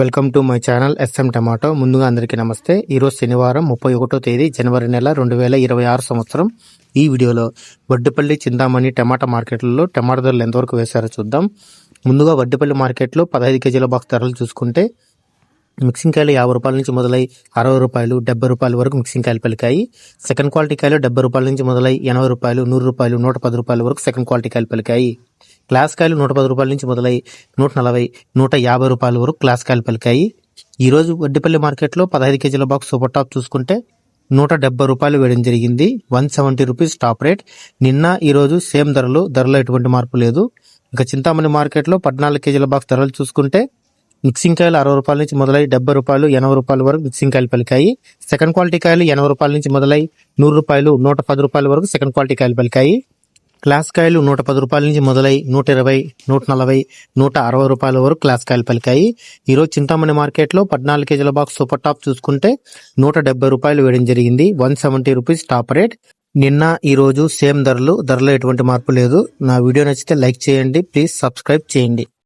Welcome to my channel SM tomato. ముందుగా అందరికీ నమస్తే. ఈరోజు శనివారం ముప్పై ఒకటో తేదీ జనవరి నెల రెండు వేల ఇరవై ఆరు సంవత్సరం. ఈ వీడియోలో వడ్డిపల్లి చింతామణి టమాటా మార్కెట్లలో టమాటా ధరలు ఎంతవరకు వేశారో చూద్దాం. ముందుగా వడ్డిపల్లి మార్కెట్లో పదహైదు కేజీల బాక్స్ ధరలు చూసుకుంటే మిక్సింగ్ కాయలు యాభై రూపాయల నుంచి మొదలై అరవై రూపాయలు డెబ్బై రూపాయల వరకు మిక్సింగ్ కాయలు పలికాయి. సెకండ్ క్వాలిటీ కాయలు డెబ్బై రూపాయల నుంచి మొదలై ఎనభై రూపాయలు నూరు రూపాయలు నూట పది రూపాయల వరకు సెకండ్ క్వాలిటీ కాయలు పలికాయి. క్లాస్ కాయలు నూట పది రూపాయల నుంచి మొదలై నూట నలభై నూట యాభై రూపాయల వరకు క్లాస్ కాయలు పలికాయి. ఈరోజు వడ్డిపల్లి మార్కెట్లో పదహైదు కేజీల బాక్స్ సూపర్ టాప్ చూసుకుంటే నూట డెబ్బై రూపాయలు వేయడం జరిగింది. One seventy rupees top rate. నిన్న ఈరోజు సేమ్ ధరలు ధరలో ఎటువంటి మార్పు లేదు. ఇంకా చింతామణి మార్కెట్లో పద్నాలుగు కేజీల బాక్స్ ధరలు చూసుకుంటే మిక్సింగ్ కాయలు అరవై రూపాయల నుంచి మొదలై డెబ్బై రూపాయలు ఎనభై రూపాయల వరకు మిక్సింగ్ కాయలు పలికాయి. సెకండ్ క్వాలిటీ కాయలు ఎనభై రూపాయల నుంచి మొదలై నూరు రూపాయలు నూట పది రూపాయల వరకు సెకండ్ క్వాలిటీ కాయలు పలికాయి. క్లాస్ కాయలు నూట పది రూపాయల నుంచి మొదలై నూట ఇరవై నూట నలభై నూట అరవై రూపాయల వరకు క్లాస్ కాయలు పలికాయి. ఈరోజు చింతామణి మార్కెట్లో పద్నాలుగు కేజీల బాక్స్ సూపర్ టాప్ చూసుకుంటే నూట డెబ్బై రూపాయలు వేయడం జరిగింది. One seventy rupees top rate. నిన్న ఈరోజు సేమ్ ధరలు ధరలో ఎటువంటి మార్పు లేదు. నా వీడియో నచ్చితే లైక్ చేయండి ప్లీజ్ సబ్స్క్రైబ్ చేయండి.